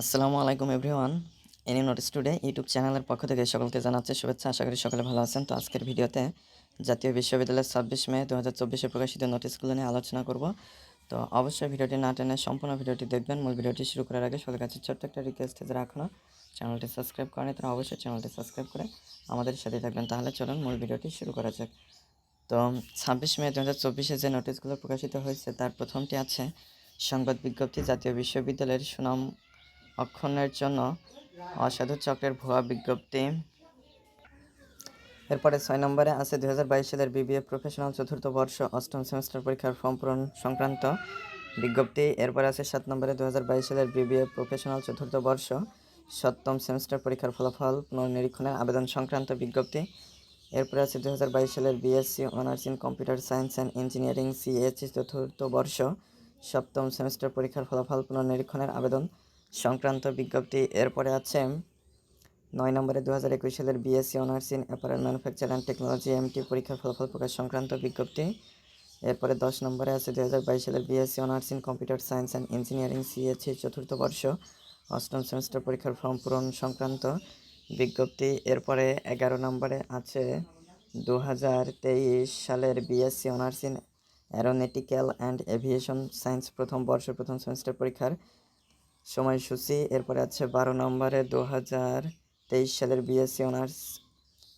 আসসালামু আলাইকুম everyone. Any notice today YouTube চ্যানেলের পক্ষ থেকে সকলকে জানাচ্ছি শুভেচ্ছা। আশা করি সকলে ভালো আছেন। তো আজকের ভিডিওতে জাতীয় বিশ্ববিদ্যালয়ের ছাব্বিশ মে দু হাজার চব্বিশে প্রকাশিত নোটিশগুলো নিয়ে আলোচনা করব। তো অবশ্যই ভিডিওটি না টেনে সম্পূর্ণ ভিডিওটি দেখবেন। মূল ভিডিওটি শুরু করার আগে সকলের কাছে ছোট্ট একটা রিকোয়েস্ট যারা এখনও চ্যানেলটি সাবস্ক্রাইব করেনি তারা অবশ্যই চ্যানেলটি সাবস্ক্রাইব করে আমাদের সাথে থাকবেন। তাহলে চলুন মূল ভিডিওটি শুরু করা যাক। তো ছাব্বিশ মে দু হাজার চব্বিশে যে নোটিশগুলো প্রকাশিত হয়েছে, তার প্রথমটি আছে, সংবাদ বিজ্ঞপ্তি জাতীয় বিশ্ববিদ্যালয়ের সুনাম অক্ষণের জন্য অসাধু চক্রের ভুয়া বিজ্ঞপ্তি। এরপরে ছয় নম্বরে আছে দুই হাজার বাইশ সালের বিবিএ প্রফেশনাল চতুর্থ বর্ষ অষ্টম সেমিস্টার পরীক্ষার ফর্ম পূরণ সংক্রান্ত বিজ্ঞপ্তি। এরপরে আছে সাত নম্বরে দু হাজার বাইশ সালের বিবিএ প্রফেশনাল চতুর্থ বর্ষ সপ্তম সেমিস্টার পরীক্ষার ফলাফল পুনর্নিরীক্ষণের আবেদন সংক্রান্ত বিজ্ঞপ্তি। এরপরে আছে দু হাজার বাইশ সালের B Sc honours in computer science and engineering C H চতুর্থ বর্ষ সপ্তম সেমিস্টার পরীক্ষার ফলাফল পুনর্নিরীক্ষণের আবেদন সংক্রান্ত বিজ্ঞপ্তি। এরপরে আছে, নয় নম্বরে দু হাজার একুশ সালের B Sc honours in apparel manufacture and technology M T পরীক্ষার ফলাফল প্রকাশ সংক্রান্ত বিজ্ঞপ্তি। এরপরে দশ নম্বরে আছে দু হাজার বাইশ সালের B Sc honours in computer science and engineering C S C চতুর্থ বর্ষ, অষ্টম সেমিস্টার পরীক্ষার ফর্ম পূরণ সংক্রান্ত বিজ্ঞপ্তি। এরপরে এগারো নম্বরে আছে দু হাজার তেইশ সালের B Sc honours in aeronautical and aviation science প্রথম বর্ষ, প্রথম সেমিস্টার পরীক্ষার সময়সূচি, এরপরে আছে বারো নম্বরে দু হাজার তেইশ সালের B Sc honours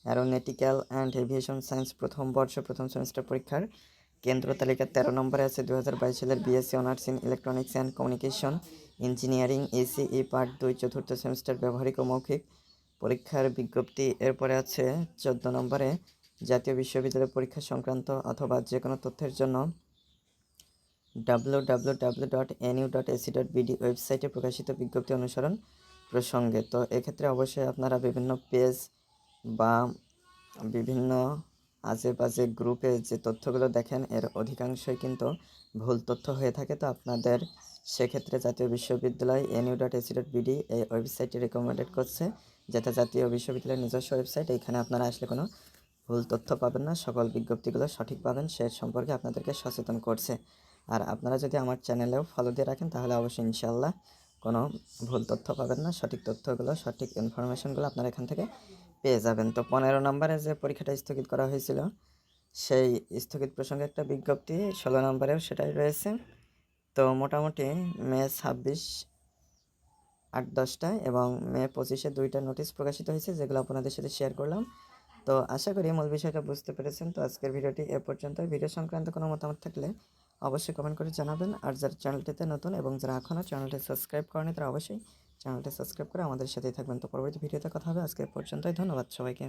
aeronautical and aviation science প্রথম বর্ষ, প্রথম সেমিস্টার পরীক্ষার কেন্দ্র তালিকা। তেরো নম্বরে আছে দু হাজার বাইশ সালের B Sc honours in electronics and communication engineering A C E part দুই, চতুর্থ সেমিস্টার ব্যবহারিক ও মৌখিক পরীক্ষার বিজ্ঞপ্তি। এরপরে আছে চোদ্দ নম্বরে জাতীয় বিশ্ববিদ্যালয় পরীক্ষা সংক্রান্ত অথবা যে কোনো তথ্যের জন্য বিডি ওয়েবসাইটে প্রকাশিত বিজ্ঞপ্তি অনুসরণ প্রসঙ্গে। তো এক্ষেত্রে অবশ্যই আপনারা বিভিন্ন পেজ বা বিভিন্ন বাজে গ্রুপে যে তথ্যগুলো দেখেন, এর অধিকাংশই কিন্তু ভুল তথ্য হয়ে থাকে। তো আপনাদের সেক্ষেত্রে জাতীয় বিশ্ববিদ্যালয় N U dot A C dot B D এই ওয়েবসাইটটি রেকমেন্ডেড করছে যেটা জাতীয় বিশ্ববিদ্যালয়ের নিজস্ব ওয়েবসাইট এখানে আপনারা আসলে কোনো ভুল তথ্য পাবেন না। সকল বিজ্ঞপ্তিগুলো সঠিক পাবেন, সে সম্পর্কে আপনাদেরকে সচেতন করছে। আর আপনারা যদি আমার চ্যানেলেও ফলো দিয়ে রাখেন, তাহলে অবশ্যই ইনশাল্লাহ কোনো ভুল তথ্য পাবেন না। সঠিক তথ্যগুলো, সঠিক ইনফরমেশনগুলো আপনারা এখান থেকে পেয়ে যাবেন। তো পনেরো নম্বরে যে পরীক্ষাটা স্থগিত করা হয়েছিল, সেই স্থগিত প্রসঙ্গে একটা বিজ্ঞপ্তি, ষোলো নম্বরেও সেটাই রয়েছে। তো মোটামুটি মে ছাব্বিশ আট দশটায় এবং মে পঁচিশে দুইটা নোটিশ প্রকাশিত হয়েছে, যেগুলো আপনাদের সাথে শেয়ার করলাম। তো আশা করি মূল বিষয়টা বুঝতে পেরেছেন। তো আজকের ভিডিওটি এ পর্যন্ত ভিডিও সংক্রান্ত কোনো মতামত থাকলে অবশ্যই কমেন্ট করে জানাবেন। আর যারা চ্যানেলটিতে নতুন এবং যারা এখনও চ্যানেলটি সাবস্ক্রাইব করেনি, তারা অবশ্যই চ্যানেলটি সাবস্ক্রাইব করে আমাদের সাথেই থাকবেন। তো পরবর্তী ভিডিওতে কথা হবে। আজকে পর্যন্তই। ধন্যবাদ সবাইকে।